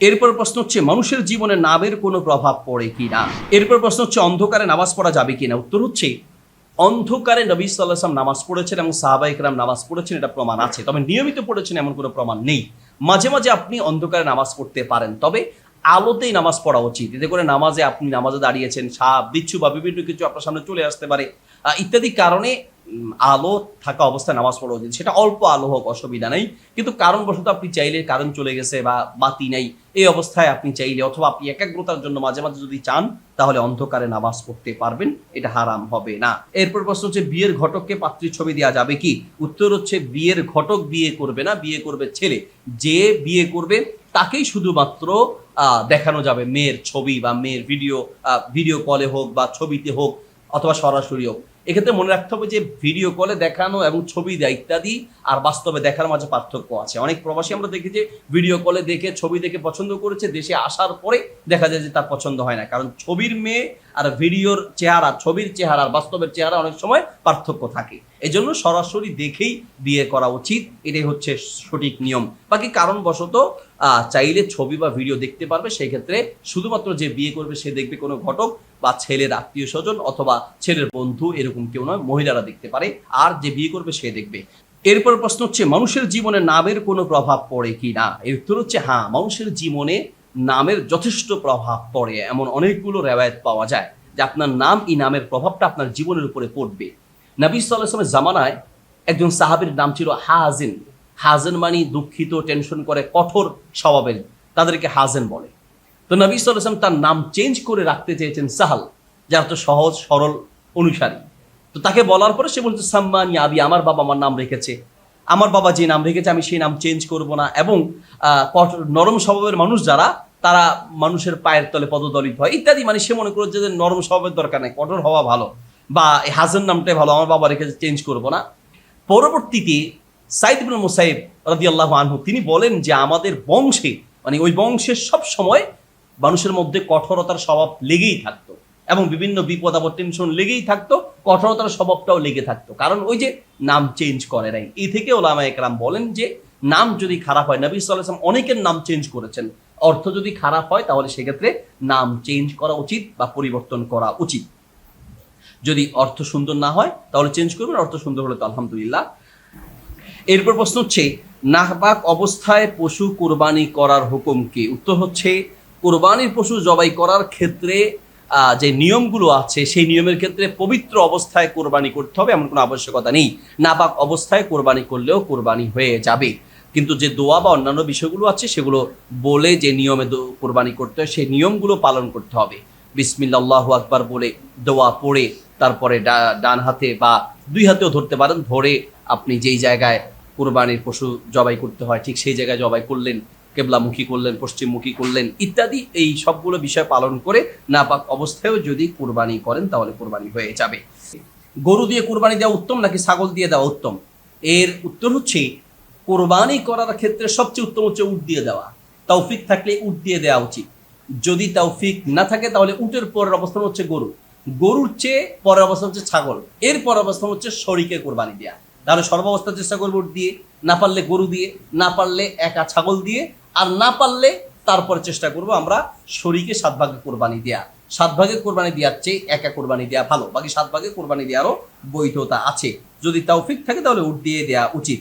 এরপর প্রশ্ন হচ্ছে, মানুষের জীবনে নামের কোনো প্রভাব পড়ে কি না এরপর প্রশ্ন হচ্ছে, অন্ধকারে নামাজ পড়া যাবে কি না উত্তর হচ্ছে, অন্ধকারে নবী সাল্লাম নামাজ পড়েছেন এবং সাহাবাইকরাম নামাজ পড়েছেন, এটা প্রমাণ আছে। তবে নিয়মিত পড়েছেন এমন কোনো প্রমাণ নেই। মাঝে মাঝে আপনি অন্ধকারে নামাজ পড়তে পারেন, তবে আলোতেই নামাজ পড়া উচিত। এতে করে নামাজে আপনি নামাজে দাঁড়িয়েছেন, সাপ, বিচ্ছু বা বিভিন্ন কিছু আপনার সামনে চলে আসতে পারে ইত্যাদি কারণে আলো থাকা অবস্থায় নামাজ পড়া উচিত। সেটা অল্প আলো হোক, অসুবিধা নেই। কিন্তু কারণবশত আপনি চাইলে কারণ চলে গেছে বা বাতি নেই, এই অবস্থায় আপনি চাইলে অথবা আপনি একাগ্রতার জন্য মাঝে মাঝে যদি চান, তাহলে অন্ধকারে নামাজ পড়তে পারবেন। এটা হারাম হবে না। এরপর প্রশ্ন হচ্ছে, বিয়ের ঘটককে পাত্রীর ছবি দেওয়া যাবে কি? উত্তর হচ্ছে, বিয়ের ঘটক বিয়ে করবে না, বিয়ে করবে ছেলে। যে বিয়ে করবে, তাকেই শুধুমাত্র দেখানো যাবে। মেয়ের ছবি বা মেয়ের ভিডিও ভিডিও কলে হোক বা ছবিতে হোক। অথবা সরাসরি হোক এক্ষেত্রে মনে রাখতে হবে যে ভিডিও কলে দেখানো এবং ছবি দেয় ইত্যাদি আর বাস্তবে দেখার মাঝে পার্থক্য আছে। অনেক প্রবাসী আমরা দেখি যে ভিডিও কলে দেখে, ছবি দেখে পছন্দ করেছে, দেশে আসার পরে দেখা যায় যে তার পছন্দ হয় না। কারণ ছবির মেয়ে আর ভিডিওর চেহারা, ছবির চেহারা আর বাস্তবের চেহারা অনেক সময় পার্থক্য থাকে। এই জন্য সরাসরি দেখেই বিয়ে করা উচিত। এটাই হচ্ছে সঠিক নিয়ম। বাকি কারণবশত চাইলে ছবি বা ভিডিও দেখতে পারবে। সেই ক্ষেত্রে শুধুমাত্র যে বিয়ে করবে সে দেখবে কোনো ঘটক। বা ছেলের আত্মীয় স্বজন অথবা ছেলের বন্ধু এরকম কেউ নয়, মহিলারা দেখতে পারে। আর যে বিয়ে করবে সে দেখবে। এরপর প্রশ্ন হচ্ছে, মানুষের জীবনে নামের কোনো প্রভাব পড়ে কি না? এর উত্তর হচ্ছে হ্যাঁ মানুষের জীবনে নামের যথেষ্ট প্রভাব পড়ে। এমন অনেকগুলো রেওয়ায়ত পাওয়া যায় যে আপনার নাম এই নামের প্রভাবটা আপনার জীবনের উপরে পড়বে। নবী সাল্লামের জামানায় একজন সাহাবীর নাম ছিল হাজিন। হাজেন মানি দুঃখিত, টেনশন করে, কঠোর স্বভাবের। তাদেরকে হাজেন বলে। তো নবী সাল্লাম তার নাম চেঞ্জ করে রাখতে চেয়েছেন সাহাল, যার তো সহজ, সরল অনুসারী। তো তাকে বলার পরে সে বলছে, সাম্মান আবি, আমার বাবা আমার নাম রেখেছে। আমার বাবা যে নাম রেখেছে, আমি সেই নাম চেঞ্জ করব না। এবং নরম স্বভাবের মানুষ যারা, তারা মানুষের পায়ের তলে পদদলিত হয়, ইত্যাদি। মানে সে মনে করছে যে নরম স্বভাবের দরকার নেই, কঠোর হওয়া ভালো। বা এই হাসান নামটাই ভালো, আমার বাবা রেখেছে, চেঞ্জ করব না। পরবর্তীতে সাইদ মুসাইব রাদিয়াল্লাহু আনহু, তিনি বলেন যে আমাদের বংশে মানে ওই বংশের সব সময় মানুষের মধ্যে কঠোরতার স্বভাব লেগেই থাকতো এবং বিভিন্ন বিপদ আপদ টেনশন লেগেই থাকতো, কঠোরতার স্বভাবটাও লেগে থাকতো। কারণ ওই যে নাম চেঞ্জ করে নাই। এই থেকে ওলামা একরাম বলেন যে, নাম যদি খারাপ হয়, নবী সাল্লাম অনেকের নাম চেঞ্জ করেছেন। অর্থ যদি খারাপ হয়, তাহলে সেক্ষেত্রে নাম চেঞ্জ করা উচিত বা পরিবর্তন করা উচিত। যদি অর্থ সুন্দর না হয়, তাহলে চেঞ্জ করবেন অর্থ সুন্দর হলে তো আলহামদুলিল্লাহ। এরপর প্রশ্ন হচ্ছে, নাহবাক অবস্থায় পশু কোরবানি করার হুকুম কি? উত্তর হচ্ছে কোরবানির পশু জবাই করার ক্ষেত্রে যে নিয়মগুলো আছে, সেই নিয়মের ক্ষেত্রে পবিত্র অবস্থায় কোরবানি করতে হবে, এমন কোনো আবশ্যকতা নেই। নাপাক অবস্থায় কোরবানি করলেও কোরবানি হয়ে যাবে। কিন্তু যে দোয়া বা অন্যান্য বিষয়গুলো আছে, সেগুলো বলে যে নিয়মে কোরবানি করতে হয়, সেই নিয়মগুলো পালন করতে হবে। বিসমিল্লাহ আকবার বলে দোয়া পড়ে, তারপরে ডান হাতে বা দুই হাতেও ধরতে পারেন, ধরে আপনি যেই জায়গায় কোরবানির পশু জবাই করতে হয়, ঠিক সেই জায়গায় জবাই করলেন কেবলামুখী করলেন, পশ্চিমমুখী করলেন ইত্যাদি, এই সবগুলো বিষয় পালন করে নাপাক অবস্থায়ও যদি কোরবানি করেন তাহলে কোরবানি হয়ে যাবে। গরু দিয়ে কোরবানি দেওয়া উত্তম নাকি ছাগল দিয়ে দেওয়া উত্তম? এর উত্তর হচ্ছে, কোরবানি করার ক্ষেত্রে সবচেয়ে উত্তম হচ্ছে উট দিয়ে দেওয়া। তৌফিক থাকলে উট দিয়ে দেওয়া উচিত। যদি তৌফিক না থাকে তাহলে উটের পরের অবস্থান হচ্ছে গরু। গরুর চেয়ে পরের অবস্থান হচ্ছে ছাগল। এর পরের অবস্থান হচ্ছে শরীকে কোরবানি দেওয়া তাহলে সর্বাবস্থা চেষ্টা করব উট দিয়ে, না পারলে গরু দিয়ে, না পারলে একা ছাগল দিয়ে আর না পারলে তারপরে চেষ্টা করব আমরা শরীরকে সাত ভাগে কোরবানি দেওয়া সাত ভাগে কোরবানি দেওয়ার চেয়ে একা কোরবানি দেওয়া ভালো। বাকি সাত ভাগে কোরবানি দেওয়ারও বৈধতা আছে। যদি তাও তৌফিক থাকে তাহলে উঠ দিয়ে দেওয়া উচিত।